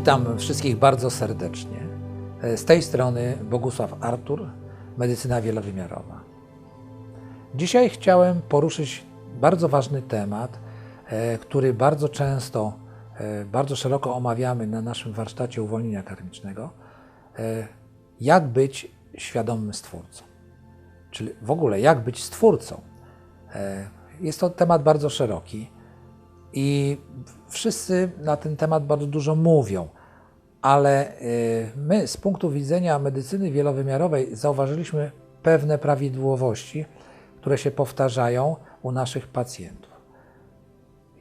Witam wszystkich bardzo serdecznie. E, Z tej strony Bogusław Artur, medycyna wielowymiarowa. Dzisiaj chciałem poruszyć bardzo ważny temat, e, który bardzo często, e, bardzo szeroko omawiamy na naszym warsztacie uwolnienia karmicznego. Jak być świadomym stwórcą? Czyli w ogóle jak być stwórcą? Jest to temat bardzo szeroki i wszyscy na ten temat bardzo dużo mówią, ale y, my z punktu widzenia medycyny wielowymiarowej zauważyliśmy pewne prawidłowości, które się powtarzają u naszych pacjentów.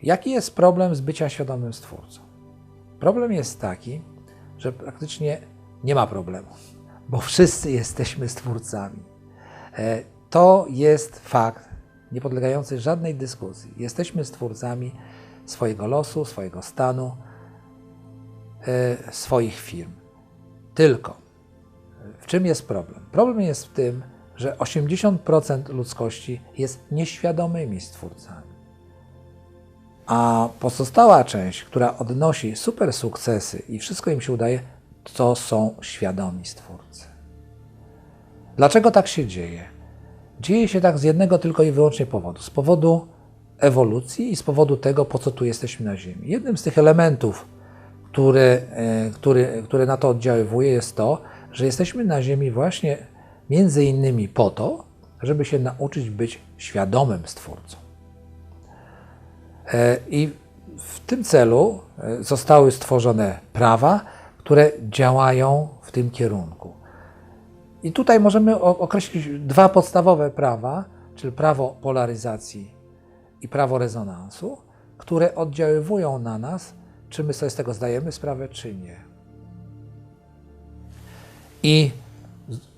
Jaki jest problem z bycia świadomym stwórcą? Problem jest taki, że praktycznie nie ma problemu, bo wszyscy jesteśmy stwórcami. E, To jest fakt niepodlegający żadnej dyskusji. Jesteśmy stwórcami swojego losu, swojego stanu, e, swoich firm. Tylko w czym jest problem? Problem jest w tym, że 80% ludzkości jest nieświadomymi stwórcami. A pozostała część, która odnosi super sukcesy i wszystko im się udaje, to są świadomi stwórcy. Dlaczego tak się dzieje? Dzieje się tak z jednego tylko i wyłącznie powodu. Z powodu ewolucji i z powodu tego, po co tu jesteśmy na Ziemi. Jednym z tych elementów, który, e, który, który na to oddziaływuje, jest to, że jesteśmy na Ziemi właśnie między innymi po to, żeby się nauczyć być świadomym stwórcą. E, I w tym celu e, zostały stworzone prawa, które działają w tym kierunku. I tutaj możemy określić dwa podstawowe prawa, czyli prawo polaryzacji i prawo rezonansu, które oddziaływują na nas, czy my sobie z tego zdajemy sprawę, czy nie. I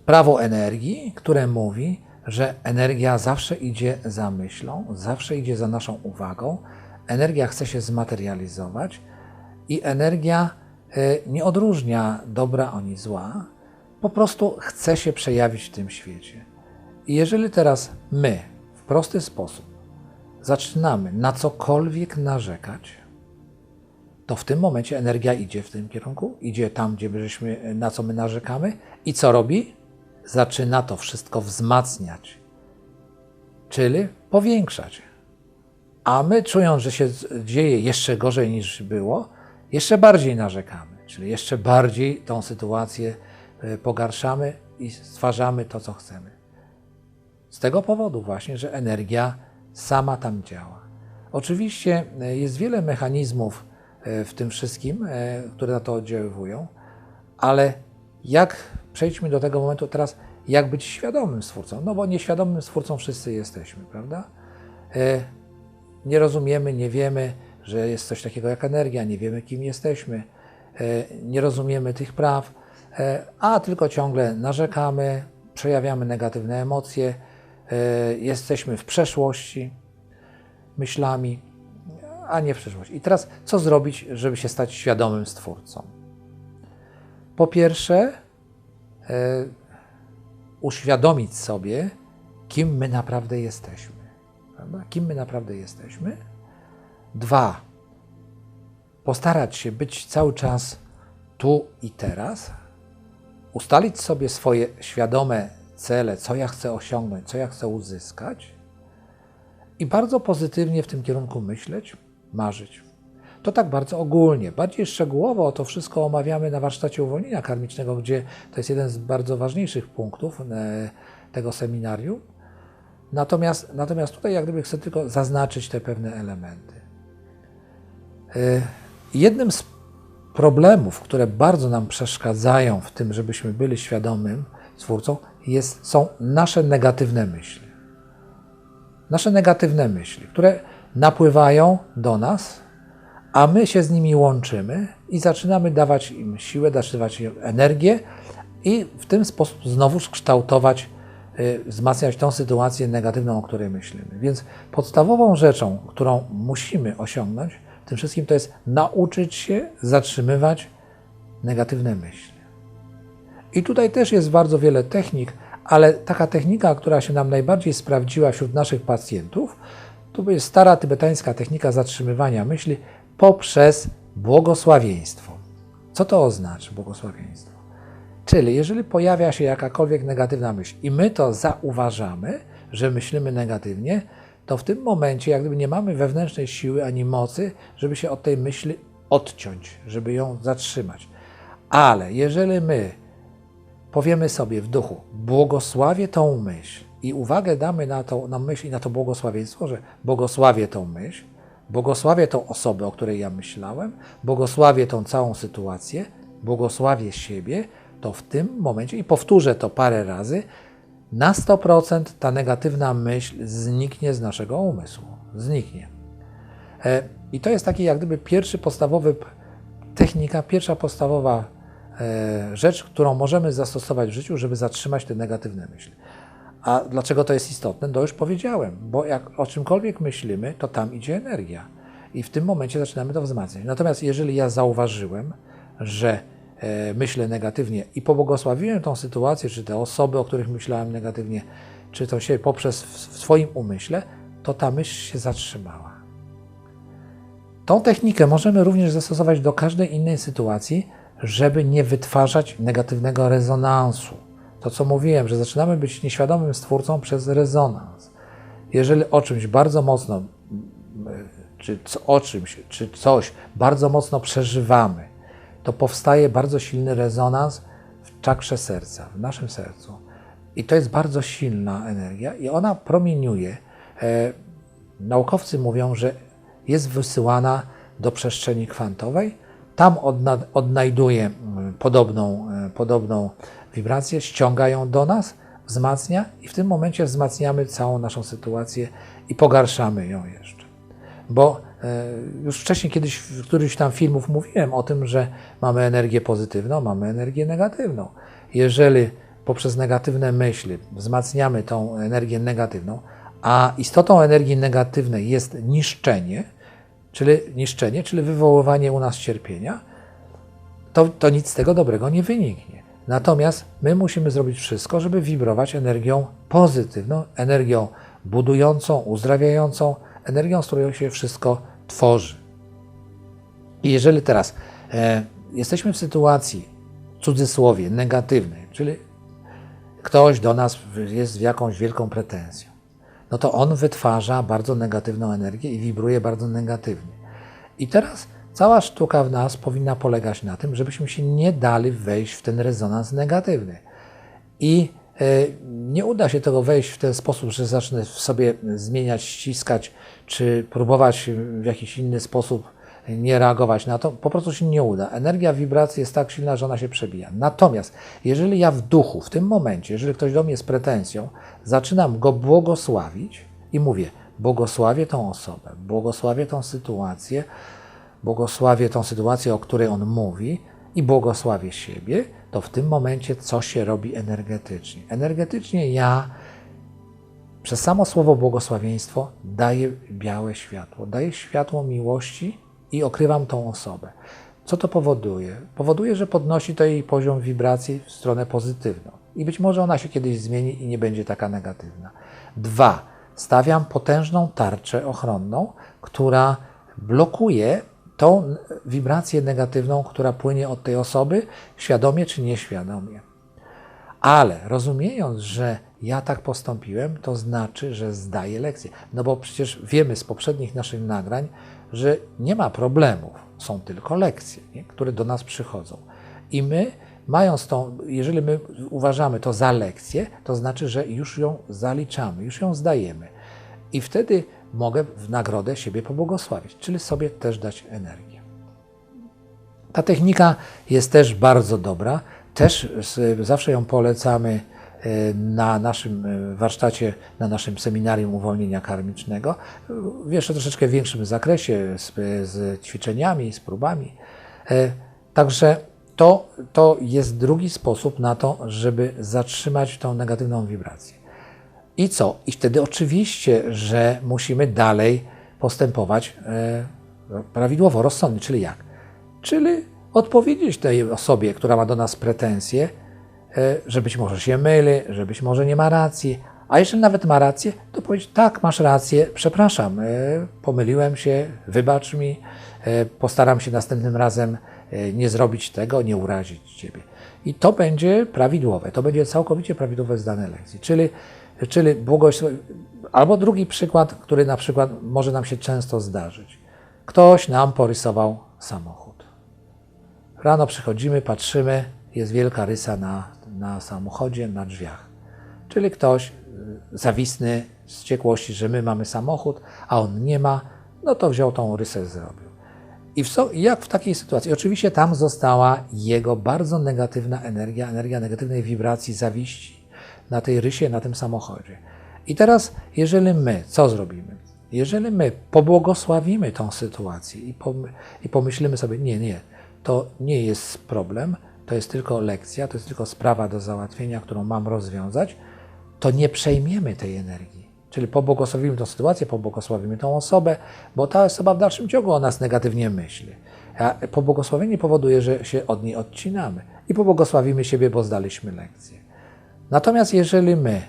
prawo energii, które mówi, że energia zawsze idzie za myślą, zawsze idzie za naszą uwagą, energia chce się zmaterializować i energia e, nie odróżnia dobra ani zła, po prostu chce się przejawić w tym świecie. I jeżeli teraz my w prosty sposób zaczynamy na cokolwiek narzekać, to w tym momencie energia idzie w tym kierunku, idzie tam, gdzie byśmy, na co my narzekamy i co robi? Zaczyna to wszystko wzmacniać, czyli powiększać. A my, czując, że się dzieje jeszcze gorzej niż było, jeszcze bardziej narzekamy, czyli jeszcze bardziej tą sytuację y, pogarszamy i stwarzamy to, co chcemy. Z tego powodu właśnie, że energia sama tam działa. Oczywiście e, jest wiele mechanizmów e, w tym wszystkim, e, które na to oddziaływują, ale jak przejdźmy do tego momentu teraz, jak być świadomym stwórcą? No bo nieświadomym stwórcą wszyscy jesteśmy, prawda? Nie rozumiemy, nie wiemy, że jest coś takiego jak energia, nie wiemy, kim jesteśmy, nie rozumiemy tych praw, a tylko ciągle narzekamy, przejawiamy negatywne emocje, jesteśmy w przeszłości myślami, a nie w przyszłości. I teraz co zrobić, żeby się stać świadomym stwórcą? Po pierwsze, e, uświadomić sobie, kim my naprawdę jesteśmy. Prawda? Kim my naprawdę jesteśmy. Dwa, postarać się być cały czas tu i teraz, ustalić sobie swoje świadome cele, co ja chcę osiągnąć, co ja chcę uzyskać i bardzo pozytywnie w tym kierunku myśleć, marzyć. To tak bardzo ogólnie. Bardziej szczegółowo to wszystko omawiamy na warsztacie uwolnienia karmicznego, gdzie to jest jeden z bardzo ważniejszych punktów e, tego seminarium. Natomiast, natomiast tutaj jak gdyby chcę tylko zaznaczyć te pewne elementy. E, Jednym z problemów, które bardzo nam przeszkadzają w tym, żebyśmy byli świadomym twórcą, jest, są nasze negatywne myśli. Nasze negatywne myśli, które napływają do nas, a my się z nimi łączymy i zaczynamy dawać im siłę, dawać im energię i w ten sposób znowu kształtować, y, wzmacniać tą sytuację negatywną, o której myślimy. Więc podstawową rzeczą, którą musimy osiągnąć tym wszystkim, to jest nauczyć się zatrzymywać negatywne myśli. I tutaj też jest bardzo wiele technik, ale taka technika, która się nam najbardziej sprawdziła wśród naszych pacjentów, to jest stara tybetańska technika zatrzymywania myśli poprzez błogosławieństwo. Co to oznacza błogosławieństwo? Czyli jeżeli pojawia się jakakolwiek negatywna myśl i my to zauważamy, że myślimy negatywnie, to w tym momencie jak gdyby nie mamy wewnętrznej siły ani mocy, żeby się od tej myśli odciąć, żeby ją zatrzymać. Ale jeżeli my powiemy sobie w duchu, błogosławię tą myśl i uwagę damy na tą na myśl i na to błogosławieństwo, że błogosławię tą myśl, błogosławię tą osobę, o której ja myślałem, błogosławię tą całą sytuację, błogosławię siebie, to w tym momencie, i powtórzę to parę razy, na 100% ta negatywna myśl zniknie z naszego umysłu. Zniknie. E, I to jest taki jak gdyby pierwszy podstawowy technika, pierwsza podstawowa rzecz, którą możemy zastosować w życiu, żeby zatrzymać te negatywne myśli. A dlaczego to jest istotne? To już powiedziałem, bo jak o czymkolwiek myślimy, to tam idzie energia. I w tym momencie zaczynamy to wzmacniać. Natomiast jeżeli ja zauważyłem, że e, myślę negatywnie i pobłogosławiłem tą sytuację, czy te osoby, o których myślałem negatywnie, czy to się poprzez w swoim umyśle, to ta myśl się zatrzymała. Tą technikę możemy również zastosować do każdej innej sytuacji, żeby nie wytwarzać negatywnego rezonansu. To, co mówiłem, że zaczynamy być nieświadomym stwórcą przez rezonans. Jeżeli o czymś bardzo mocno, czy o czymś, czy coś bardzo mocno przeżywamy, to powstaje bardzo silny rezonans w czakrze serca, w naszym sercu. I to jest bardzo silna energia i ona promieniuje. E, naukowcy mówią, że jest wysyłana do przestrzeni kwantowej, tam odna, odnajduje mm, podobną, e, podobną wibrację, ściąga ją do nas, wzmacnia i w tym momencie wzmacniamy całą naszą sytuację i pogarszamy ją jeszcze. Bo e, już wcześniej kiedyś w którymś tam filmów mówiłem o tym, że mamy energię pozytywną, mamy energię negatywną. Jeżeli poprzez negatywne myśli wzmacniamy tą energię negatywną, a istotą energii negatywnej jest niszczenie, czyli niszczenie, czyli wywoływanie u nas cierpienia, to, to nic z tego dobrego nie wyniknie. Natomiast my musimy zrobić wszystko, żeby wibrować energią pozytywną, energią budującą, uzdrawiającą, energią, z którą się wszystko tworzy. I jeżeli teraz e, jesteśmy w sytuacji, w cudzysłowie, negatywnej, czyli ktoś do nas jest w jakąś wielką pretensją, no to on wytwarza bardzo negatywną energię i wibruje bardzo negatywnie. I teraz cała sztuka w nas powinna polegać na tym, żebyśmy się nie dali wejść w ten rezonans negatywny. I e, nie uda się tego wejść w ten sposób, że zacznę sobie zmieniać, ściskać, czy próbować w jakiś inny sposób nie reagować na to, po prostu się nie uda. Energia wibracji jest tak silna, że ona się przebija. Natomiast jeżeli ja w duchu, w tym momencie, jeżeli ktoś do mnie z pretensją, zaczynam go błogosławić i mówię, błogosławię tą osobę, błogosławię tą sytuację, błogosławię tą sytuację, o której on mówi i błogosławię siebie, to w tym momencie co się robi energetycznie? Energetycznie ja przez samo słowo błogosławieństwo daję białe światło, daję światło miłości i okrywam tą osobę. Co to powoduje? Powoduje, że podnosi to jej poziom wibracji w stronę pozytywną. I być może ona się kiedyś zmieni i nie będzie taka negatywna. Dwa, stawiam potężną tarczę ochronną, która blokuje tą wibrację negatywną, która płynie od tej osoby, świadomie czy nieświadomie. Ale rozumiejąc, że ja tak postąpiłem, to znaczy, że zdaję lekcję. No bo przecież wiemy z poprzednich naszych nagrań, że nie ma problemów, są tylko lekcje, nie? które do nas przychodzą. I my, mając tą, jeżeli my uważamy to za lekcję, to znaczy, że już ją zaliczamy, już ją zdajemy. I wtedy mogę w nagrodę siebie pobłogosławić, czyli sobie też dać energię. Ta technika jest też bardzo dobra. Też zawsze ją polecamy na naszym e, warsztacie, na naszym seminarium uwolnienia karmicznego, w jeszcze troszeczkę większym zakresie, z, z ćwiczeniami, z próbami. E, także to, to jest drugi sposób na to, żeby zatrzymać tą negatywną wibrację. I co? I wtedy oczywiście, że musimy dalej postępować prawidłowo, rozsądnie, czyli jak? Czyli odpowiedzieć tej osobie, która ma do nas pretensje, e, że być może się myli, że być może nie ma racji, a jeśli nawet ma rację, to powiedzieć tak, masz rację, przepraszam, e, pomyliłem się, wybacz mi, e, postaram się następnym razem e, nie zrobić tego, nie urazić Ciebie. I to będzie prawidłowe, to będzie całkowicie prawidłowe z danej lekcji. Czyli, czyli błogosław... Albo drugi przykład, który na przykład może nam się często zdarzyć. Ktoś nam porysował samochód. Rano przychodzimy, patrzymy, jest wielka rysa na, na samochodzie, na drzwiach. Czyli ktoś y, zawisny z ciekłości, że my mamy samochód, a on nie ma, no to wziął tą rysę, zrobił. I w co, jak w takiej sytuacji? Oczywiście tam została jego bardzo negatywna energia, energia negatywnej wibracji, zawiści na tej rysie, na tym samochodzie. I teraz, jeżeli my, co zrobimy? Jeżeli my pobłogosławimy tą sytuację i, i pomyślimy sobie, nie, nie, to nie jest problem, to jest tylko lekcja, to jest tylko sprawa do załatwienia, którą mam rozwiązać, to nie przejmiemy tej energii. Czyli pobłogosławimy tę sytuację, pobłogosławimy tą osobę, bo ta osoba w dalszym ciągu o nas negatywnie myśli. A pobłogosławienie powoduje, że się od niej odcinamy i pobłogosławimy siebie, bo zdaliśmy lekcję. Natomiast jeżeli my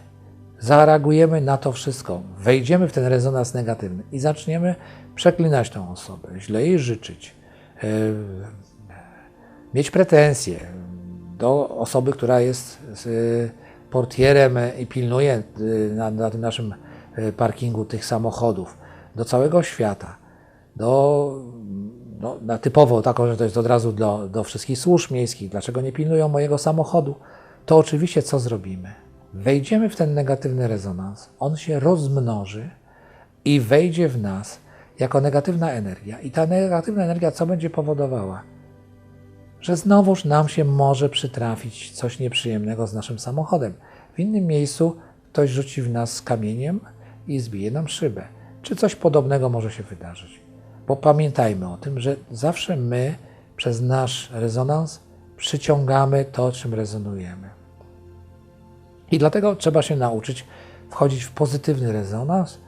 zareagujemy na to wszystko, wejdziemy w ten rezonans negatywny i zaczniemy przeklinać tą osobę, źle jej życzyć, yy, mieć pretensje do osoby, która jest z portierem i pilnuje yy, na, na tym naszym yy, parkingu tych samochodów, do całego świata, do, no, na typowo taką, że to jest od razu do, do wszystkich służb miejskich, dlaczego nie pilnują mojego samochodu, to oczywiście co zrobimy? wejdziemy w ten negatywny rezonans, on się rozmnoży i wejdzie w nas jako negatywna energia. I ta negatywna energia co będzie powodowała? Że znowuż nam się może przytrafić coś nieprzyjemnego z naszym samochodem. W innym miejscu ktoś rzuci w nas kamieniem i zbije nam szybę. Czy coś podobnego może się wydarzyć? Bo pamiętajmy o tym, że zawsze my przez nasz rezonans przyciągamy to, czym rezonujemy. I dlatego trzeba się nauczyć wchodzić w pozytywny rezonans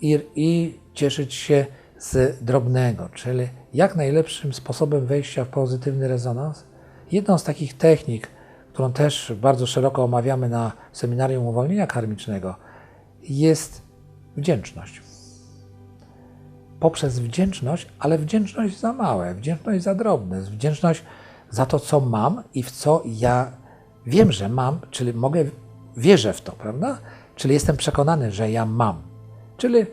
i, i cieszyć się z drobnego, czyli jak najlepszym sposobem wejścia w pozytywny rezonans. Jedną z takich technik, którą też bardzo szeroko omawiamy na seminarium uwolnienia karmicznego, jest wdzięczność. Poprzez wdzięczność, ale wdzięczność za małe, wdzięczność za drobne, wdzięczność za to, co mam i w co ja wiem, że mam, czyli mogę wierzę w to, prawda? Czyli jestem przekonany, że ja mam. Czyli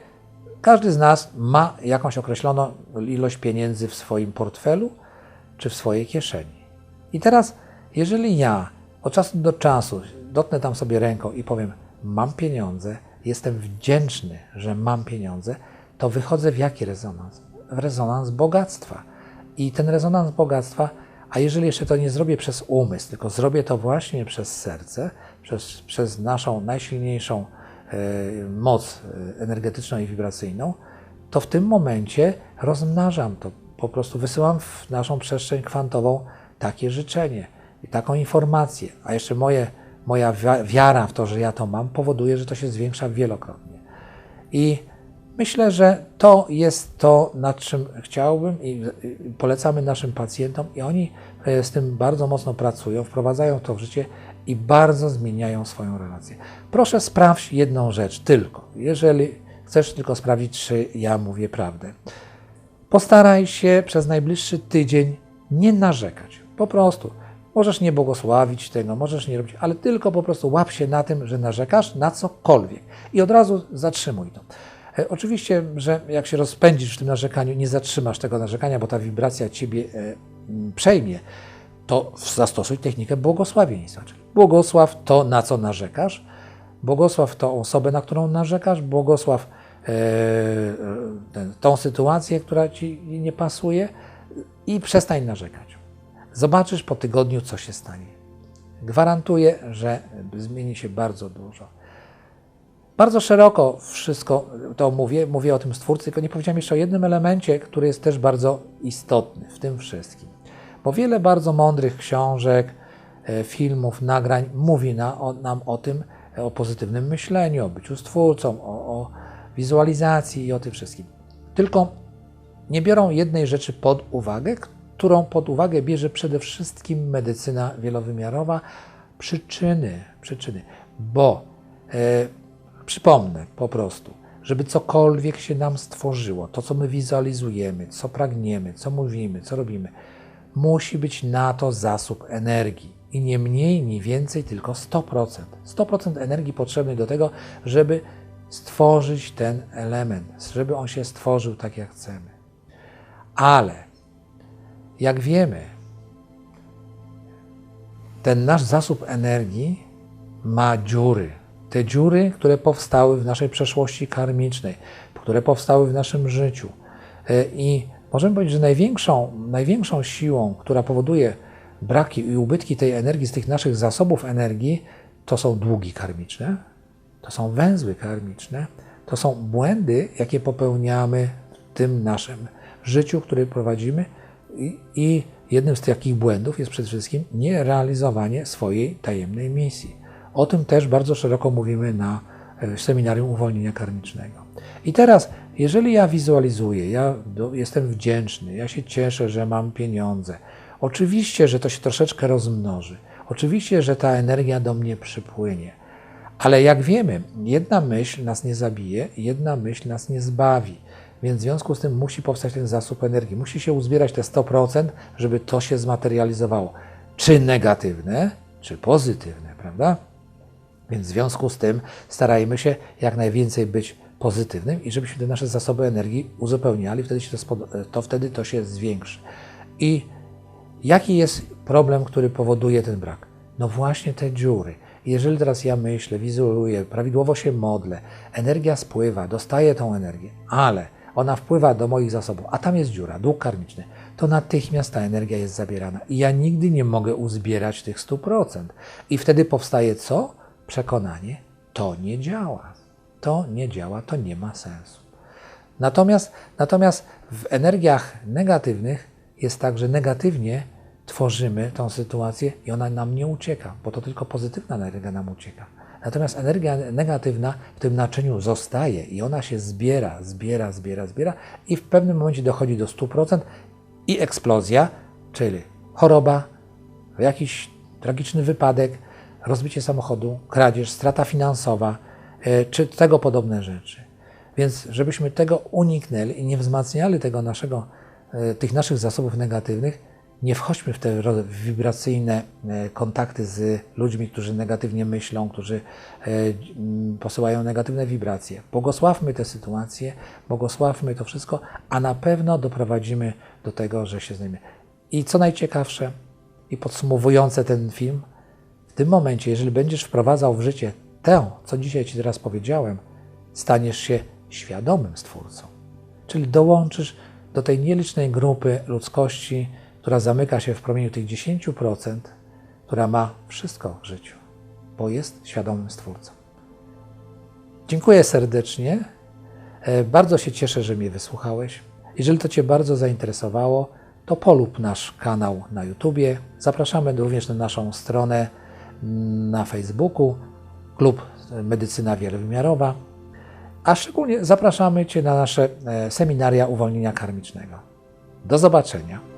każdy z nas ma jakąś określoną ilość pieniędzy w swoim portfelu czy w swojej kieszeni. I teraz, jeżeli ja od czasu do czasu dotknę tam sobie ręką i powiem, mam pieniądze, jestem wdzięczny, że mam pieniądze, to wychodzę w jaki rezonans? W rezonans bogactwa. I ten rezonans bogactwa, a jeżeli jeszcze to nie zrobię przez umysł, tylko zrobię to właśnie przez serce, przez, przez naszą najsilniejszą moc e, energetyczną i wibracyjną, to w tym momencie rozmnażam to. Po prostu wysyłam w naszą przestrzeń kwantową takie życzenie i taką informację. A jeszcze moje, moja wiara w to, że ja to mam, powoduje, że to się zwiększa wielokrotnie. I myślę, że to jest to, nad czym chciałbym i polecamy naszym pacjentom, i oni e, z tym bardzo mocno pracują, wprowadzają to w życie i bardzo zmieniają swoją relację. Proszę sprawdź jedną rzecz tylko. Jeżeli chcesz tylko sprawdzić, czy ja mówię prawdę. Postaraj się przez najbliższy tydzień nie narzekać. Po prostu. Możesz nie błogosławić tego, możesz nie robić, ale tylko po prostu łap się na tym, że narzekasz na cokolwiek i od razu zatrzymuj to. E, oczywiście, że jak się rozpędzisz w tym narzekaniu, nie zatrzymasz tego narzekania, bo ta wibracja ciebie e, przejmie, to zastosuj technikę błogosławieństwa. Czyli błogosław to, na co narzekasz, błogosław tą osobę, na którą narzekasz, błogosław e, tą sytuację, która ci nie pasuje i przestań narzekać. Zobaczysz po tygodniu, co się stanie. Gwarantuję, że zmieni się bardzo dużo. Bardzo szeroko wszystko to mówię, mówię o tym stwórcy, tylko nie powiedziałem jeszcze o jednym elemencie, który jest też bardzo istotny w tym wszystkim. Bo wiele bardzo mądrych książek, e, filmów, nagrań mówi na, nam o tym, e, o pozytywnym myśleniu, o byciu stwórcą, o, o wizualizacji i o tym wszystkim. Tylko nie biorą jednej rzeczy pod uwagę, którą pod uwagę bierze przede wszystkim medycyna wielowymiarowa przyczyny, przyczyny. Bo e, przypomnę po prostu, żeby cokolwiek się nam stworzyło, to co my wizualizujemy, co pragniemy, co mówimy, co robimy, musi być na to zasób energii. I nie mniej, nie więcej, tylko 100%. 100% energii potrzebnej do tego, żeby stworzyć ten element, żeby on się stworzył tak, jak chcemy. Ale, jak wiemy, ten nasz zasób energii ma dziury. Te dziury, które powstały w naszej przeszłości karmicznej, które powstały w naszym życiu. E, I możemy powiedzieć, że największą, największą siłą, która powoduje braki i ubytki tej energii z tych naszych zasobów energii, to są długi karmiczne, to są węzły karmiczne, to są błędy, jakie popełniamy w tym naszym życiu, które prowadzimy. I, i jednym z takich błędów jest przede wszystkim nierealizowanie swojej tajemnej misji. O tym też bardzo szeroko mówimy na e, seminarium uwolnienia karmicznego. I teraz, jeżeli ja wizualizuję, ja jestem wdzięczny, ja się cieszę, że mam pieniądze, oczywiście, że to się troszeczkę rozmnoży, oczywiście, że ta energia do mnie przypłynie, ale jak wiemy, jedna myśl nas nie zabije, jedna myśl nas nie zbawi. Więc w związku z tym musi powstać ten zasób energii. Musi się uzbierać te 100%, żeby to się zmaterializowało. Czy negatywne, czy pozytywne, prawda? Więc w związku z tym starajmy się jak najwięcej być pozytywnym i żebyśmy te nasze zasoby energii uzupełniali, wtedy się to, to wtedy to się zwiększy. I jaki jest problem, który powoduje ten brak? No właśnie te dziury. Jeżeli teraz ja myślę, wizualuję, prawidłowo się modlę, energia spływa, dostaję tą energię, ale ona wpływa do moich zasobów, a tam jest dziura, dług karmiczny, to natychmiast ta energia jest zabierana i ja nigdy nie mogę uzbierać tych 100%. I wtedy powstaje co? Przekonanie, to nie działa. To nie działa, to nie ma sensu. Natomiast, natomiast w energiach negatywnych jest tak, że negatywnie tworzymy tą sytuację i ona nam nie ucieka, bo to tylko pozytywna energia nam ucieka. Natomiast energia negatywna w tym naczyniu zostaje i ona się zbiera, zbiera, zbiera, zbiera i w pewnym momencie dochodzi do 100% i eksplozja, czyli choroba, jakiś tragiczny wypadek, rozbicie samochodu, kradzież, strata finansowa e, czy tego podobne rzeczy. Więc żebyśmy tego uniknęli i nie wzmacniali tego naszego, e, tych naszych zasobów negatywnych, nie wchodźmy w te wibracyjne e, kontakty z ludźmi, którzy negatywnie myślą, którzy posyłają negatywne wibracje. Błogosławmy te sytuacje, błogosławmy to wszystko, a na pewno doprowadzimy do tego, że się znajmiemy. I co najciekawsze i podsumowujące ten film, w tym momencie, jeżeli będziesz wprowadzał w życie to, co dzisiaj Ci teraz powiedziałem, staniesz się świadomym Stwórcą. Czyli dołączysz do tej nielicznej grupy ludzkości, która zamyka się w promieniu tych 10%, która ma wszystko w życiu, bo jest świadomym Stwórcą. Dziękuję serdecznie. E, bardzo się cieszę, że mnie wysłuchałeś. Jeżeli to Cię bardzo zainteresowało, to polub nasz kanał na YouTubie. Zapraszamy również na naszą stronę na Facebooku, Klub Medycyna Wielowymiarowa, a szczególnie zapraszamy Cię na nasze e, seminaria uwolnienia karmicznego. Do zobaczenia.